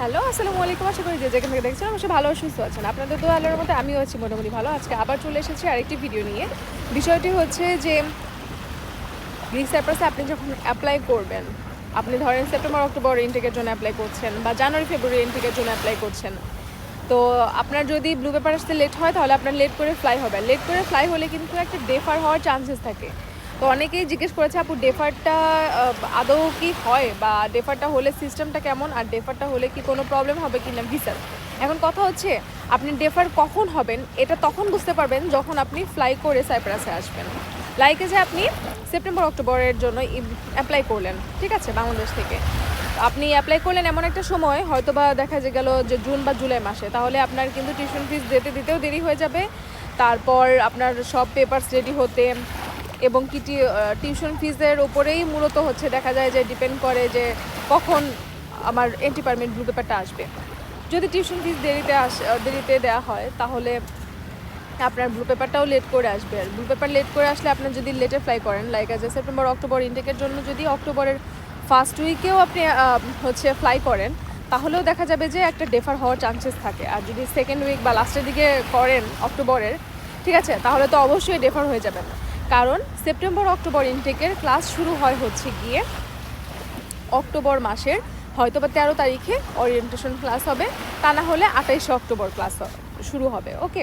Hello, আসসালামু আলাইকুম। আশা করি যে যেখান থেকে দেখছেন অবশ্যই ভালো সুস্থ আছেন। আপনাদের তো আলোর মধ্যে আমিও আছি মোটামুটি ভালো। আজকে আবার চলে এসেছি আরেকটি ভিডিও নিয়ে। বিষয়টি হচ্ছে যে গ্রিক সাইপ্রাসে আপনি যখন অ্যাপ্লাই করবেন, আপনি ধরেন সেপ্টেম্বর, অক্টোবর ইনটেকের জন্য অ্যাপ্লাই করছেন বা জানুয়ারি, ফেব্রুয়ারি ইনটেকের জন্য অ্যাপ্লাই করছেন। তো আপনার যদি ব্লু পেপার আসতে লেট হয়, তাহলে আপনার লেট করে ফ্লাই হবে। লেট করে ফ্লাই হলে কিন্তু একটা ডেফার হওয়ার চান্সেস থাকে। তো অনেকেই জিজ্ঞেস করেছে, আপু ডেফারটা আদৌ কি হয়? বা ডেফারটা হলে সিস্টেমটা কেমন? আর ডেফারটা হলে কি কোনো প্রবলেম হবে কি না ভিসার এখন কথা হচ্ছে, আপনি ডেফার কখন হবেন, এটা তখন বুঝতে পারবেন যখন আপনি ফ্লাই করে সাইপ্রাসে আসবেন। লাইকে যে আপনি সেপ্টেম্বর অক্টোবরের জন্য অ্যাপ্লাই করলেন, ঠিক আছে বাংলাদেশ থেকে। আপনি অ্যাপ্লাই করলেন এমন একটা সময় হয়তো বা দেখা যে গেল যে জুন বা জুলাই মাসে, তাহলে আপনার কিন্তু টিউশন ফিস দিতে দিতেও দেরি হয়ে যাবে। তারপর আপনার সব পেপারস রেডি হতে এবং কি টিউশন ফিজের ওপরেই মূলত হচ্ছে দেখা যায় যে ডিপেন্ড করে যে কখন আমার এন্টি পারমিট ব্লু পেপারটা আসবে। যদি টিউশন ফিজ দেরিতে আস দেরিতে দেওয়া হয়, তাহলে আপনার ব্লু পেপারটাও লেট করে আসবে। আর ব্লু পেপার লেট করে আসলে আপনার যদি লেটে ফ্লাই করেন লাইক আজ সেপ্টেম্বর অক্টোবর ইনটেকের জন্য যদি অক্টোবরের ফার্স্ট উইকেও আপনি হচ্ছে ফ্লাই করেন, তাহলেও দেখা যাবে যে একটা ডেফার হওয়ার চান্সেস থাকে। আর যদি সেকেন্ড উইক বা লাস্টের দিকে করেন অক্টোবরের ঠিক আছে? তাহলে তো অবশ্যই ডেফার হয়ে যাবে না। কারণ সেপ্টেম্বর অক্টোবর ইনটেকের ক্লাস শুরু হয় হচ্ছে গিয়ে অক্টোবর মাসের হয়তো বা তেরো তারিখে ওরিয়েন্টেশন ক্লাস হবে, তা না হলে আঠাইশে অক্টোবর ক্লাস শুরু হবে ওকে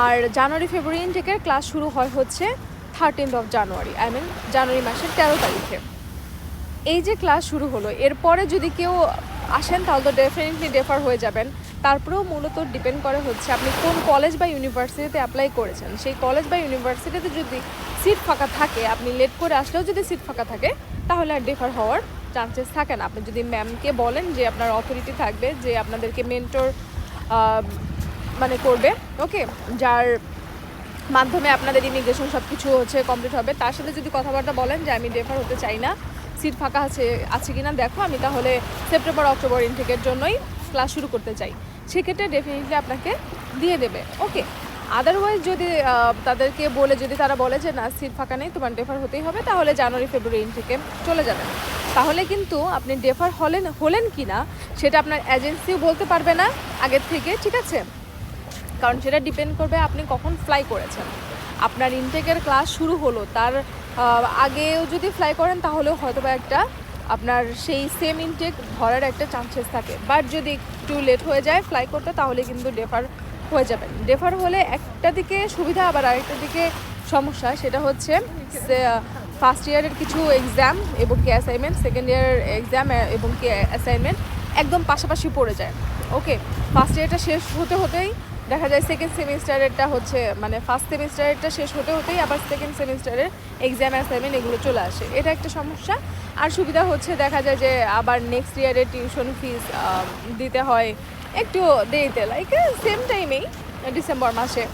আর জানুয়ারি, ফেব্রুয়ারি ইনটেকের ক্লাস শুরু হয় হচ্ছে thirteenth of January I mean জানুয়ারি মাসের তেরো তারিখে। এই যে ক্লাস শুরু হলো, এরপরে যদি কেউ আসেন তাহলে তো ডেফিনেটলি ডেফার হয়ে যাবেন। তারপরেও মূলত ডিপেন্ড করে হচ্ছে আপনি কোন কলেজ বা ইউনিভার্সিটিতে অ্যাপ্লাই করেছেন। সেই কলেজ বা ইউনিভার্সিটিতে যদি সিট ফাঁকা থাকে, আপনি লেট করে আসলেও যদি সিট ফাঁকা থাকে, তাহলে আর ডেফার হওয়ার চান্সেস থাকে না। আপনি যদি ম্যামকে বলেন যে আপনার অথরিটি থাকবে, যে আপনাদেরকে মেন্টর মানে করবে ওকে যার মাধ্যমে আপনাদের ইমিগ্রেশন সব কিছু হচ্ছে কমপ্লিট হবে। তার সাথে যদি কথাবার্তা বলেন যে আমি ডেফার হতে চাই না সিট ফাঁকা আছে আছে কি না দেখো, আমি তাহলে সেপ্টেম্বর অক্টোবর ইনটেকের জন্যই ক্লাস শুরু করতে চাই। সেক্ষেত্রে ডেফিনেটলি আপনাকে দিয়ে দেবে। ওকে আদারওয়াইজ যদি তাদেরকে বলে, যদি তারা বলে যে, না সিট ফাঁকা নেই, তোমার ডেফার হতেই হবে, তাহলে জানুয়ারি ফেব্রুয়ারি থেকে চলে যাবেন। তাহলে কিন্তু আপনি ডেফার হলেন হলেন কি না, সেটা আপনার এজেন্সিও বলতে পারবে না আগের থেকে, ঠিক আছে? কারণ সেটা ডিপেন্ড করবে আপনি কখন ফ্লাই করেছেন। আপনার ইনটেকের ক্লাস শুরু হলো, তার আগেও যদি ফ্লাই করেন, তাহলেও হয়তো বা একটা আপনার সেই সেম ইনটেক ধরার একটা চান্সেস থাকে। বাট যদি একটু লেট হয়ে যায় ফ্লাই করতে, তাহলে কিন্তু ডেফার হয়ে যাবেন ডেফার হলে একটা দিকে সুবিধা, আবার আরেকটা দিকে সমস্যা। সেটা হচ্ছে ফার্স্ট ইয়ারের কিছু এক্সাম এবং কি অ্যাসাইনমেন্ট সেকেন্ড ইয়ারের এক্সাম এবং কি অ্যাসাইনমেন্ট একদম পাশাপাশি পড়ে যায়। ওকে ফার্স্ট ইয়ারটা শেষ হতে হতেই দেখা যায় সেকেন্ড সেমিস্টারেরটা হচ্ছে মানে ফার্স্ট সেমিস্টারেরটা শেষ হতে হতেই আবার সেকেন্ড সেমিস্টারের এক্সাম অ্যাসাইনমেন্ট এগুলো চলে আসে। এটা একটা সমস্যা। আর সুবিধা হচ্ছে দেখা যায় যে আবার নেক্সট ইয়ারের টিউশন ফিস দিতে হয়। একটু দেরিতে লাইক সেম টাইমেই ডিসেম্বর মাসে।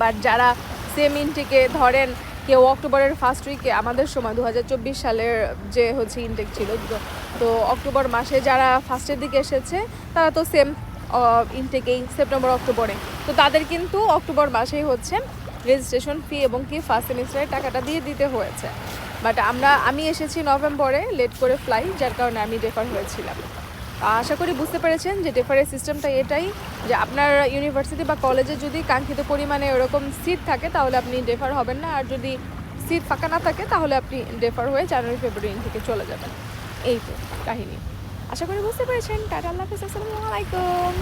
বাট যারা সেম ইনটেকে ধরেন, কেউ অক্টোবরের ফার্স্ট উইকে আমাদের সময় দু হাজার চব্বিশ সালের যে হচ্ছে ইনটেক ছিল, তো অক্টোবর মাসে যারা ফার্স্টের দিকে এসেছে, তারা তো সেম ইনটেকেই সেপ্টেম্বর অক্টোবরে তো তাদের কিন্তু অক্টোবর মাসেই হচ্ছে রেজিস্ট্রেশন ফি এবং কি ফার্স্ট সেমিস্টারের টাকাটা দিয়ে দিতে হয়েছে। বাট আমরা, আমি এসেছি নভেম্বরে লেট করে ফ্লাই যার কারণে আমি ডেফার হয়েছিলাম। আশা করি বুঝতে পেরেছেন যে ডেফারের সিস্টেমটা এটাই যে আপনার ইউনিভার্সিটি বা কলেজে যদি কাঙ্ক্ষিত পরিমাণে ওরকম সিট থাকে, তাহলে আপনি ডেফার হবেন না। আর যদি সিট ফাঁকা না থাকে, তাহলে আপনি ডেফার হয়ে জানুয়ারি ফেব্রুয়ারি থেকে চলে যাবেন। এই তো কাহিনী। আশা করি বুঝতে পেরেছেন। টাটা আল্লাহ হাফিজ আসসালামু আলাইকুম।